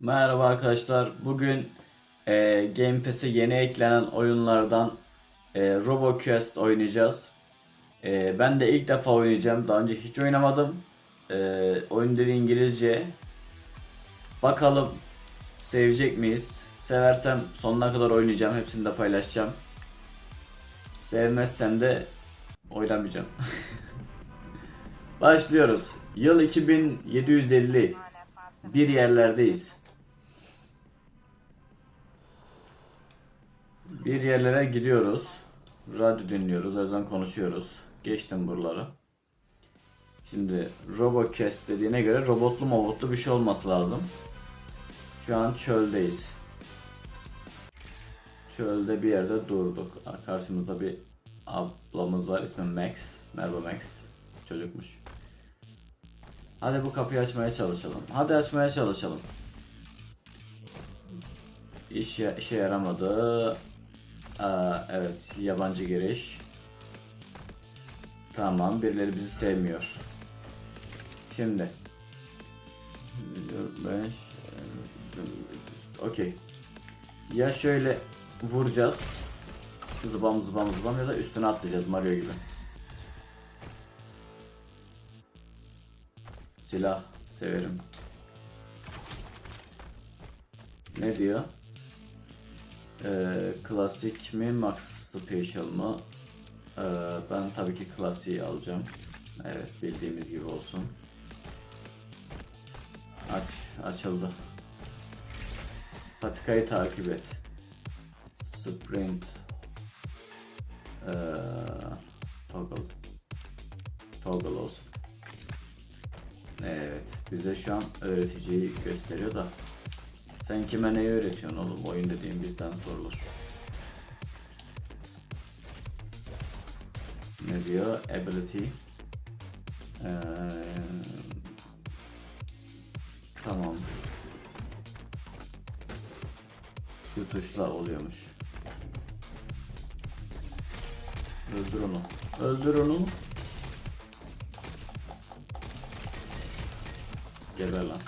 Merhaba arkadaşlar. Bugün e, Game Pass'e yeni eklenen oyunlardan e, RoboQuest oynayacağız. E, ben de ilk defa oynayacağım. Daha önce hiç oynamadım. E, oyun dili İngilizce. Bakalım sevecek miyiz? Seversem sonuna kadar oynayacağım. Hepsini de paylaşacağım. Sevmezsem de oynamayacağım. Başlıyoruz. Yıl 2750. Bir yerlerdeyiz. Bir yerlere gidiyoruz. Radyo dinliyoruz, oradan konuşuyoruz. Geçtim buraları. Şimdi RoboCast dediğine göre robotlu mobotlu bir şey olması lazım. Şu an çöldeyiz. Çölde bir yerde durduk. Karşımızda bir ablamız var. İsmi Max. Merhaba Max. Çocukmuş. Hadi bu kapıyı açmaya çalışalım. Hadi açmaya çalışalım. İş işe yaramadı. Aa, evet, yabancı giriş. Tamam, birileri bizi sevmiyor. Şimdi. 5 Okey. Ya şöyle vuracağız. Zıbam zıbam zıbam ya da üstüne atlayacağız Mario gibi. Silah severim. Ne diyor? Ee, klasik mi Max Special mı? Ee, ben tabii ki klasiği alacağım. Evet bildiğimiz gibi olsun. Aç, açıldı. Patikayı takip et. Sprint. Ee, toggle. Toggle olsun. Evet, bize şu an öğreticiyi gösteriyor da. Sen kime neyi öğretiyorsun oğlum? Oyun dediğin bizden sorulur. Ne diyor? Ability. Ee, tamam. Şu tuşla oluyormuş. Öldür onu. Öldür onu. Geber lan.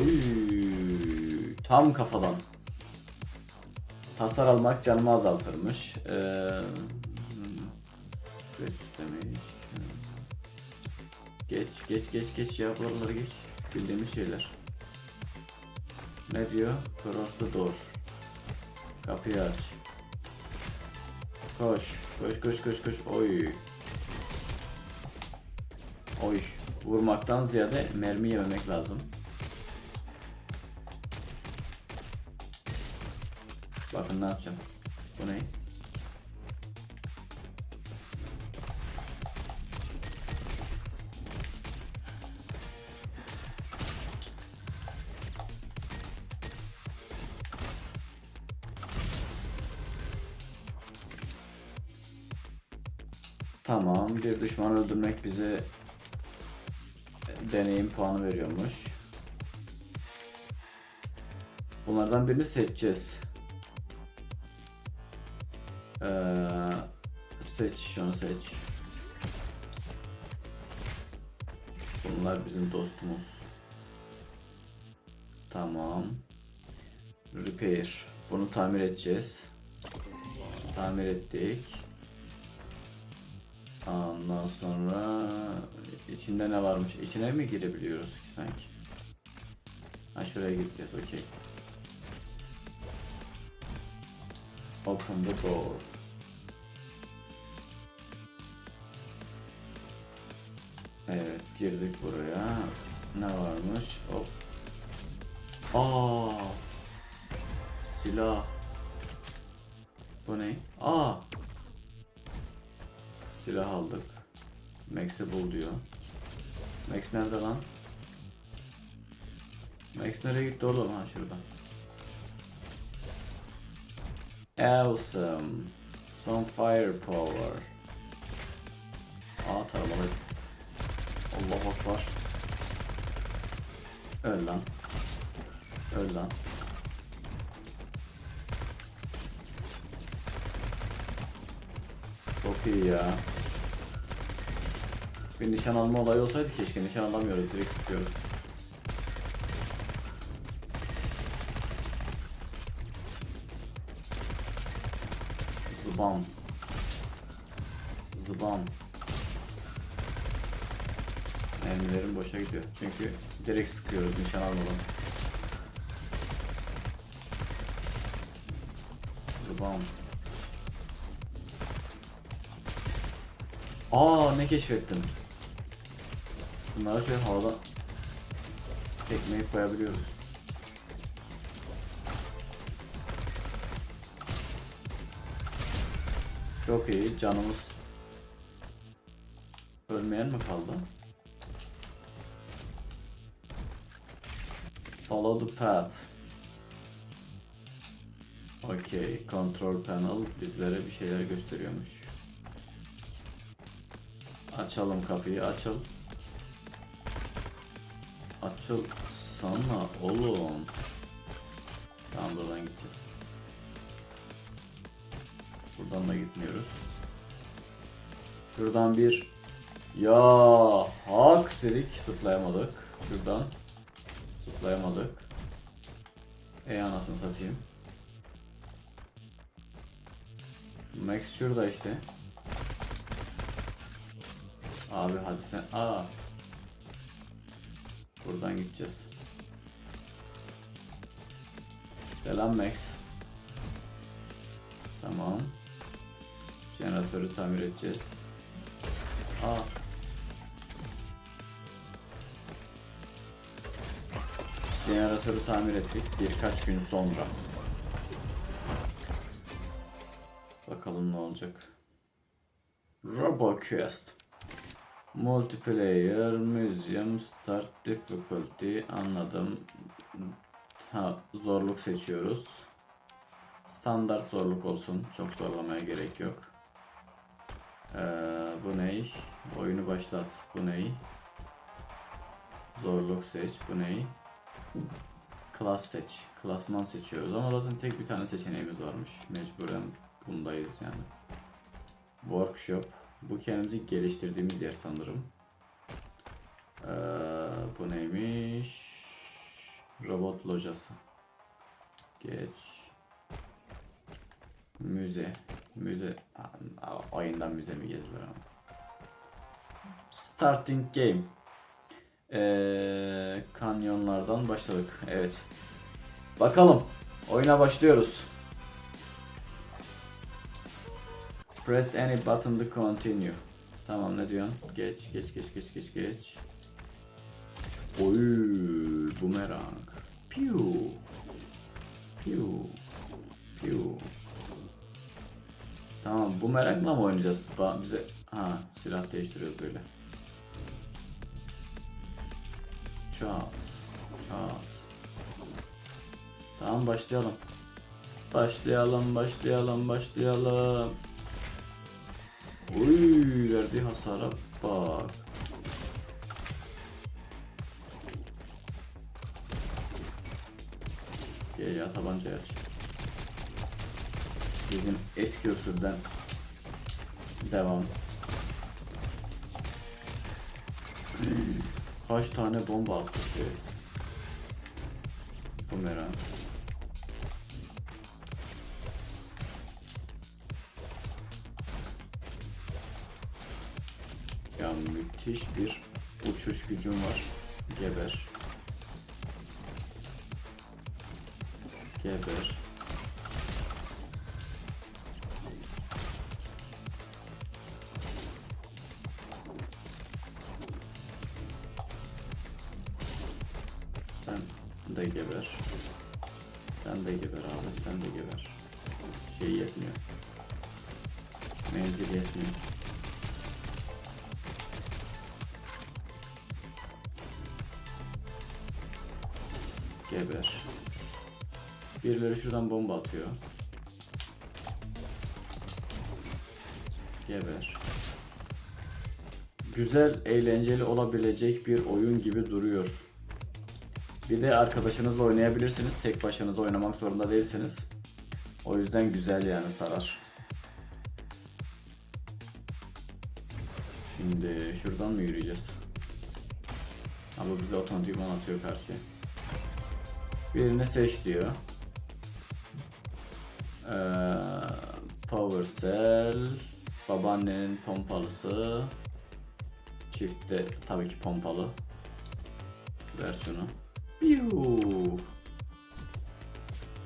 Oy, tam kafadan. Hasar almak canımı azaltırmış. Ee, geç demiş. Geç, geç, geç, geç ya geç. Bildiğimiz şeyler. Ne diyor? Cross the door. Kapıyı aç. Koş, koş, koş, koş, koş. Oy. Oy. Vurmaktan ziyade mermi yememek lazım. Bakın ne yapacağım. Bu ne? Tamam, bir düşman öldürmek bize deneyim puanı veriyormuş. Bunlardan birini seçeceğiz. Şunu seç. Bunlar bizim dostumuz. Tamam. Repair. Bunu tamir edeceğiz. Tamir ettik. Ondan sonra içinde ne varmış? İçine mi girebiliyoruz ki sanki? Ha şuraya gireceğiz. Okey. Open the door. Evet girdik buraya. Ne varmış? Hop. Aa. Silah. Bu ne? Aa. Silah aldık. Max'i bul diyor. Max nerede lan? Max nereye gitti oğlum? Ha şurada. Awesome. Some firepower. Aa taramalı. Allah akbar. Öl lan. Öl lan. Çok iyi ya. Bir nişan alma olayı olsaydı keşke nişan alamıyoruz direkt sıkıyoruz. Zıbam. Zıbam. Mermilerim boşa gidiyor. Çünkü direkt sıkıyoruz nişan almadan. Zıbam. Aa ne keşfettim. Bunlara şöyle havada tekmeyi koyabiliyoruz. Çok iyi canımız ölmeyen mi kaldı? Follow the path. Okay, control panel bizlere bir şeyler gösteriyormuş. Açalım kapıyı, açıl. Açıl sana oğlum. Tamam buradan gideceğiz. Buradan da gitmiyoruz. Şuradan bir ya hak dedik zıplayamadık. Şuradan zıplayamadık. Ey anasını satayım. Max şurada işte. Abi hadi sen. Aa. Buradan gideceğiz. Selam Max. Tamam. Jeneratörü tamir edeceğiz. Aa. Jeneratörü tamir ettik birkaç gün sonra. Bakalım ne olacak. RoboQuest. Multiplayer, Museum, Start Difficulty anladım. Ha, zorluk seçiyoruz. Standart zorluk olsun. Çok zorlamaya gerek yok. Ee, bu ney? Oyunu başlat. Bu ney? Zorluk seç. Bu ney? Class seç. Klasman seçiyoruz ama zaten tek bir tane seçeneğimiz varmış. Mecburen bundayız yani. Workshop. Bu kendimizi geliştirdiğimiz yer sanırım. Ee, bu neymiş? Robot lojası. Geç. Müze. Müze. Oyundan müze mi gezilir ama. Starting game. Ee, kanyonlardan başladık. Evet. Bakalım. Oyuna başlıyoruz. Press any button to continue. Tamam ne diyorsun? Geç geç geç geç geç geç. Oy bumerang. Piu. Piu. Piu. Tamam bumerangla mı oynayacağız? Bize ha silah değiştiriyoruz böyle. Çat. Çat. Tamam başlayalım. Başlayalım, başlayalım, başlayalım. Uy, verdiği hasara bak. Gel ya tabancayı aç. Bizim eski usulden devam. Kaç tane bomba attık şerefsiz. Bumerang. Ya müthiş bir uçuş gücüm var. Geber. Geber. Geber. Birileri şuradan bomba atıyor. Geber. Güzel, eğlenceli olabilecek bir oyun gibi duruyor. Bir de arkadaşınızla oynayabilirsiniz. Tek başınıza oynamak zorunda değilsiniz. O yüzden güzel yani sarar. Şimdi şuradan mı yürüyeceğiz? Ama bize otomatikman atıyor karşıya. Birini seç diyor. Ee, Power Cell. Babaannenin pompalısı. Çiftte tabii ki pompalı. Versiyonu. Yuuu.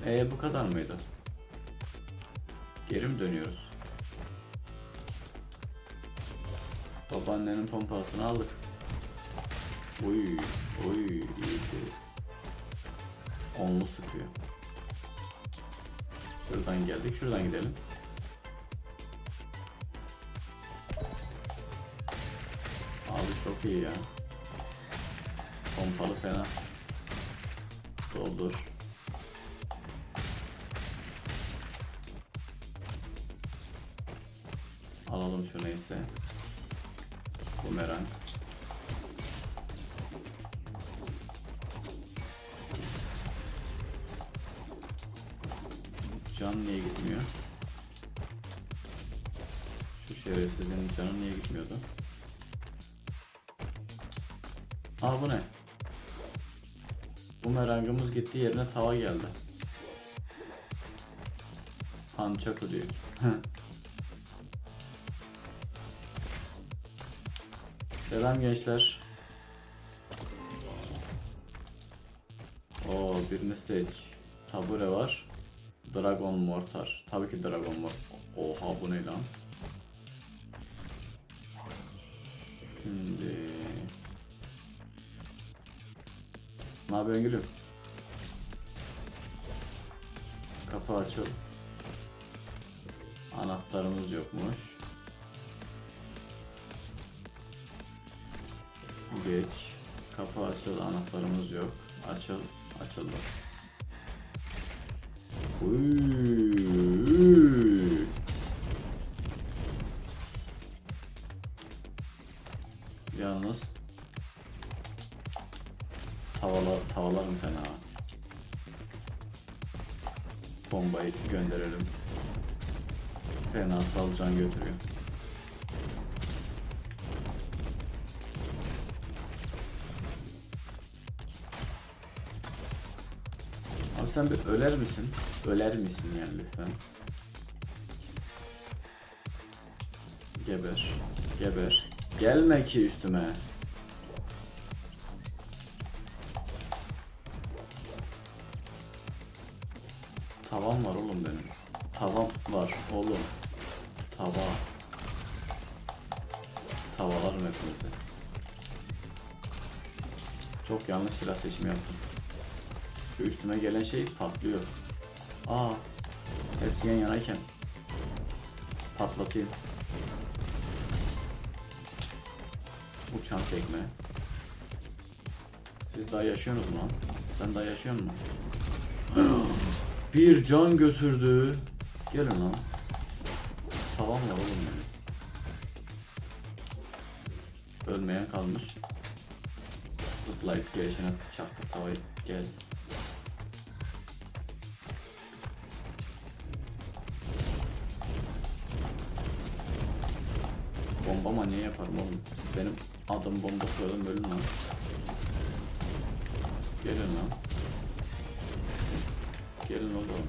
Ee bu kadar mıydı? Geri mi dönüyoruz? Babaannenin pompasını aldık. Uy, uy, iyiydi. Onlu sıkıyor. Şuradan geldik, şuradan gidelim. Abi çok iyi ya. Pompalı fena. Doldur. Alalım şu neyse. Bumerang. Can niye gitmiyor? Şu şerefsizin canı niye gitmiyordu? Aa bu ne? Bumerangımız gitti yerine tava geldi. Hançaku diyor. Selam gençler. Oo birini seç. Tabure var. Dragon Mortar. Tabii ki Dragon Mortar. Oha bu ne lan? Şimdi... Ne yapıyorsun gülüm? Kapı açıl. Anahtarımız yokmuş. Geç. Kapı açıl. Anahtarımız yok. Açıl. Açıldı. Uy. Yalnız tavalar tavalar mı sen ha? Bombayı gönderelim. Fena salcan götürüyor. Sen bir öler misin? Öler misin yani lütfen? Geber. Geber. Gelme ki üstüme. Tavam var oğlum benim. Tavam var oğlum. Tava. Tavalar hepimizi. Çok yanlış silah seçimi yaptım. Şu üstüme gelen şey patlıyor. Aa. Hepsi yan yanayken. Patlatayım. Uçan tekme. Siz daha yaşıyorsunuz lan? Sen daha yaşıyor musun? Bir can götürdü. Gelin lan. Tavan var oğlum benim. Ölmeyen kalmış. Zıplayıp gelişine çaktı tavayı. Gel. Bomba manyağı yaparım oğlum. Benim adım bomba söyledim ölün lan. Gelin lan. Gelin oğlum.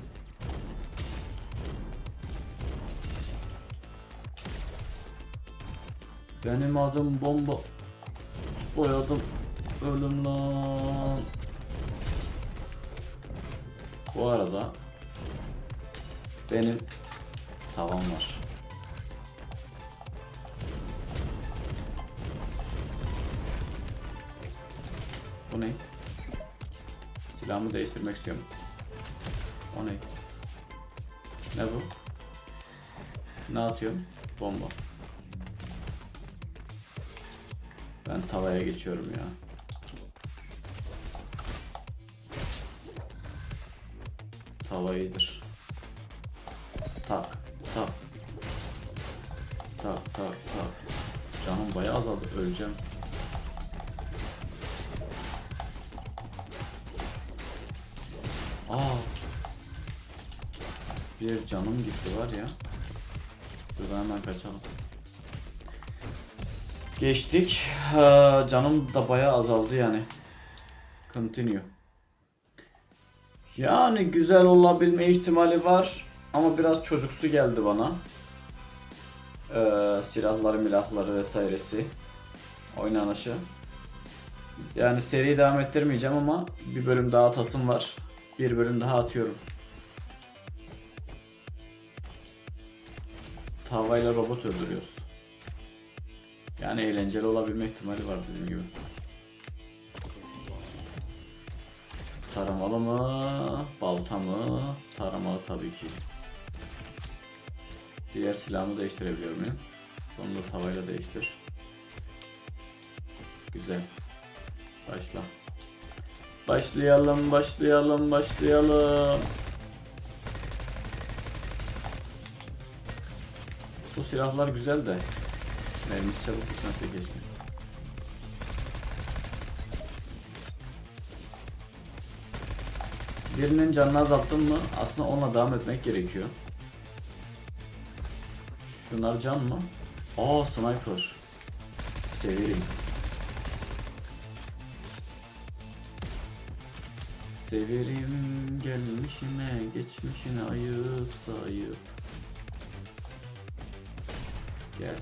Benim adım bomba. Soyadım ölüm lan. Bu arada benim tavam var. Bu ne? Silahımı değiştirmek istiyorum. O ne? Ne bu? Ne atıyorum? Bomba. Ben tavaya geçiyorum ya. Tava iyidir. Tak, tak. Tak, tak, tak. Canım bayağı azaldı. Öleceğim. Aa. Bir canım gitti var ya. Buradan hemen kaçalım. Geçtik. Ha, canım da bayağı azaldı yani. Continue. Yani güzel olabilme ihtimali var. Ama biraz çocuksu geldi bana. Ee, silahları, milahları vesairesi. Oynanışı. Yani seriyi devam ettirmeyeceğim ama bir bölüm daha atasım var. Bir bölüm daha atıyorum. Tavayla robot öldürüyoruz. Yani eğlenceli olabilme ihtimali var dediğim gibi. Taramalı mı? Balta mı? Taramalı tabii ki. Diğer silahımı değiştirebiliyor muyum? Onu da tavayla değiştir. Güzel. Başla. Başlayalım, başlayalım, başlayalım. Bu silahlar güzel de mermisi çabuk bitmezse keşke. Birinin canını azalttın mı aslında onunla devam etmek gerekiyor. Şunlar can mı? Aa sniper. Severim. Severim gelmişine geçmişine ayıp sayıp. Gel.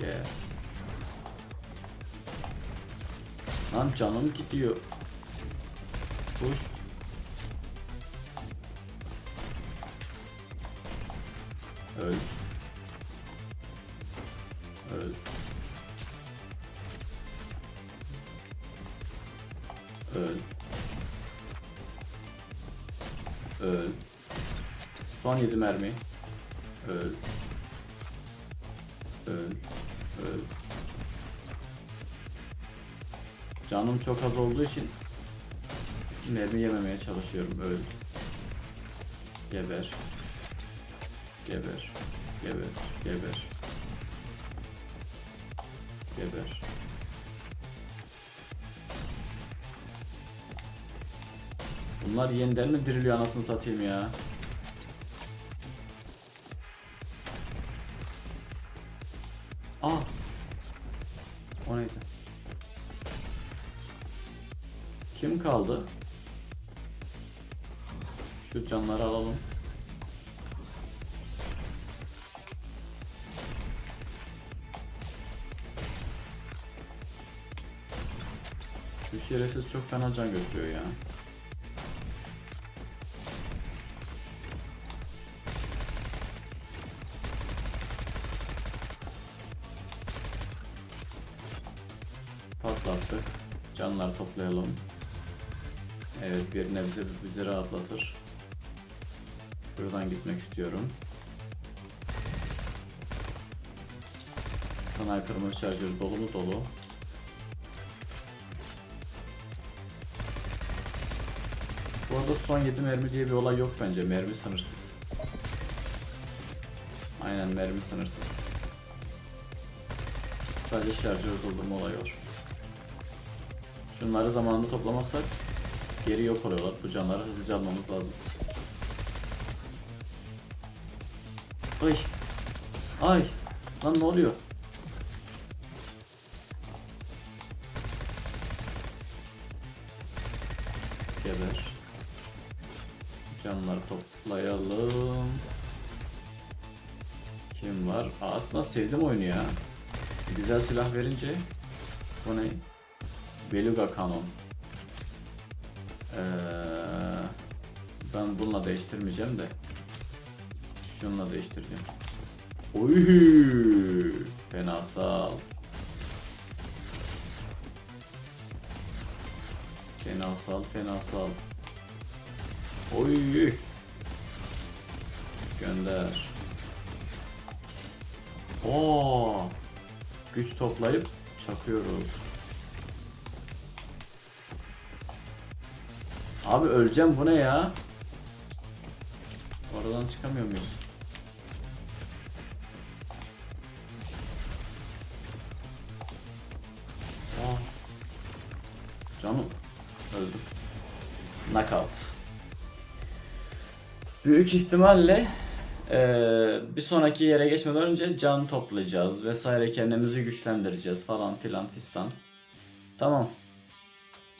Gel. Lan canım gidiyor. Koş. Öl. Öl. Öl. Son 7 mermi. Öl. Öl. Öl. Canım çok az olduğu için mermi yememeye çalışıyorum. Öl. Geber. Geber. Geber. Geber. Geber. Bunlar yeniden mi diriliyor anasını satayım ya? Ah! O neydi? Kim kaldı? Şu canları alalım. Şu şerefsiz çok fena can götürüyor ya. Patlattık. Canlar toplayalım. Evet bir nebze bizi rahatlatır. Şuradan gitmek istiyorum. Sniper'ımın şarjörü dolu mu dolu. Bu arada son 7 mermi diye bir olay yok bence. Mermi sınırsız. Aynen mermi sınırsız. Sadece şarjör doldurma olayı var. Şunları zamanında toplamazsak geri yok oluyorlar. Bu canları hızlıca almamız lazım. Ay. Ay. Lan ne oluyor? Geber. Canları toplayalım. Kim var? Aslında sevdim oyunu ya. Güzel silah verince. Bu ne? Beluga Canon. Ee, ben bununla değiştirmeyeceğim de. Şununla değiştireceğim. Oy! Fenasal. Fenasal, fenasal. Oy! Gönder. Oo! Güç toplayıp çakıyoruz. Abi öleceğim bu ne ya? Oradan çıkamıyor muyuz? Aa. Canım öldüm. Knockout. Büyük ihtimalle eee, bir sonraki yere geçmeden önce can toplayacağız vesaire kendimizi güçlendireceğiz falan filan fistan. Tamam.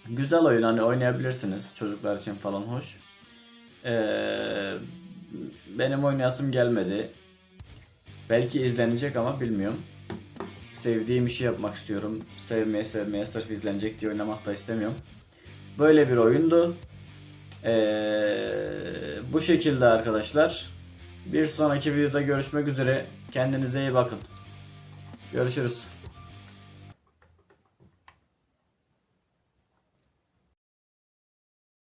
Güzel oyun hani oynayabilirsiniz çocuklar için falan hoş. Ee, benim oynayasım gelmedi. Belki izlenecek ama bilmiyorum. Sevdiğim işi yapmak istiyorum. Sevmeye sevmeye sırf izlenecek diye oynamak da istemiyorum. Böyle bir oyundu. Ee, bu şekilde arkadaşlar. Bir sonraki videoda görüşmek üzere. Kendinize iyi bakın. Görüşürüz.